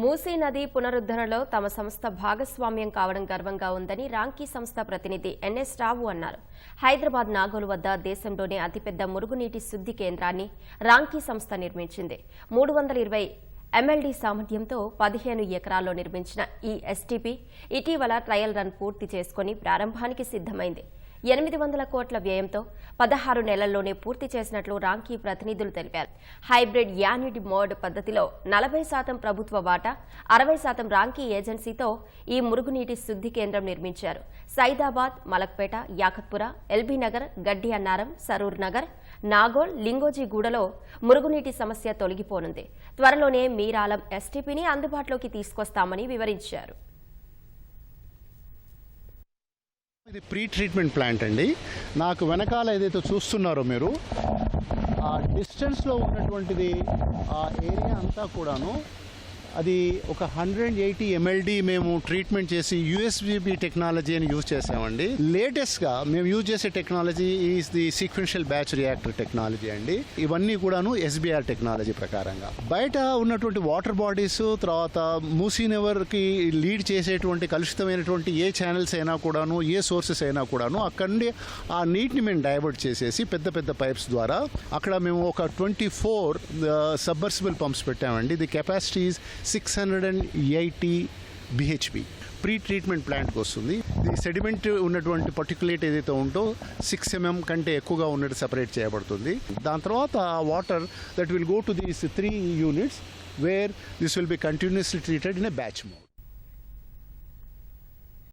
మూసీ నది పునరుద్ధరణలో తమ సంస్థ భాగస్వామ్యం కావడం గర్వంగా ఉందని రాంకీ సంస్థ ప్రతినిధి ఎన్ఎస్ రావు అన్నారు. హైదరాబాద్ నాగోలు వద్ద దేశంలోనే అతిపెద్ద మురుగునీటి శుద్ధి కేంద్రాన్ని రాంకీ సంస్థ నిర్మించింది. మూడు వందల ఇరవై ఎంఎల్డీ సామర్థ్యంతో పదిహేను ఎకరాల్లో నిర్మించిన ఈ ఎస్టీపీ ఇటీవల ట్రయల్ రన్ పూర్తి చేసుకుని ప్రారంభానికి సిద్ధమైంది. ఎనిమిది వందల కోట్ల వ్యయంతో పదహారు నెలల్లోనే పూర్తి చేసినట్లు రాంకీ ప్రతినిధులు తెలిపారు. హైబ్రిడ్ యానిడ్ మోడ్ పద్ధతిలో నలభై శాతం ప్రభుత్వ వాటా అరవై శాతం రాంకీ ఏజెన్సీతో ఈ మురుగునీటి శుద్ధి కేంద్రం నిర్మించారు. సైదాబాద్ మలక్పేట యాకత్పుర ఎల్బీనగర్ గడ్డి అన్నారం సరూర్ నగర్ నాగోల్ లింగోజీగూడలో మురుగునీటి సమస్య తొలగిపోనుంది. త్వరలోనే మీరాలం ఎస్టీపీని అందుబాటులోకి తీసుకొస్తామని వివరించారు. ఇది ప్రీ ట్రీట్మెంట్ ప్లాంట్ అండి. నాకు వెనకాల ఏదైతే చూస్తున్నారో మీరు ఆ డిస్టెన్స్లో ఉన్నటువంటిది ఆ ఏరియా అంతా కూడాను అది ఒక హండ్రెడ్ ఎయిటీ ఎంఎల్డి మేము ట్రీట్మెంట్ చేసి యూఎస్బిబి టెక్నాలజీ అని యూజ్ చేసామండి లేటెస్ట్గా మేము యూజ్ చేసే technology is the sequential batch reactor technology అండి. ఇవన్నీ కూడాను ఎస్బీఆర్ టెక్నాలజీ ప్రకారంగా. బయట ఉన్నటువంటి వాటర్ బాడీస్ తర్వాత మూసీనెవర్కి లీడ్ చేసేటువంటి కలుషితమైనటువంటి ఏ ఛానల్స్ అయినా కూడాను ఏ సోర్సెస్ అయినా కూడాను అక్కడి నుండి ఆ నీటిని మేము డైవర్ట్ చేసేసి పెద్ద పెద్ద పైప్స్ ద్వారా అక్కడ మేము ఒక ట్వంటీ ఫోర్ సబ్బర్సిబుల్ పంప్స్ పెట్టామండి. The capacities six hundred and eighty BHP pre treatment ప్లాంట్కి వస్తుంది సెడిమెంట్ ఉన్నటువంటి పర్టికులేట్ ఏదైతే ఉందో సిక్స్ ఎంఎం కంటే ఎక్కువగా ఉన్నట్టు సెపరేట్ చేయబడుతుంది. దాని తర్వాత ఆ water that will go to these three units where this will be continuously treated in a batch mode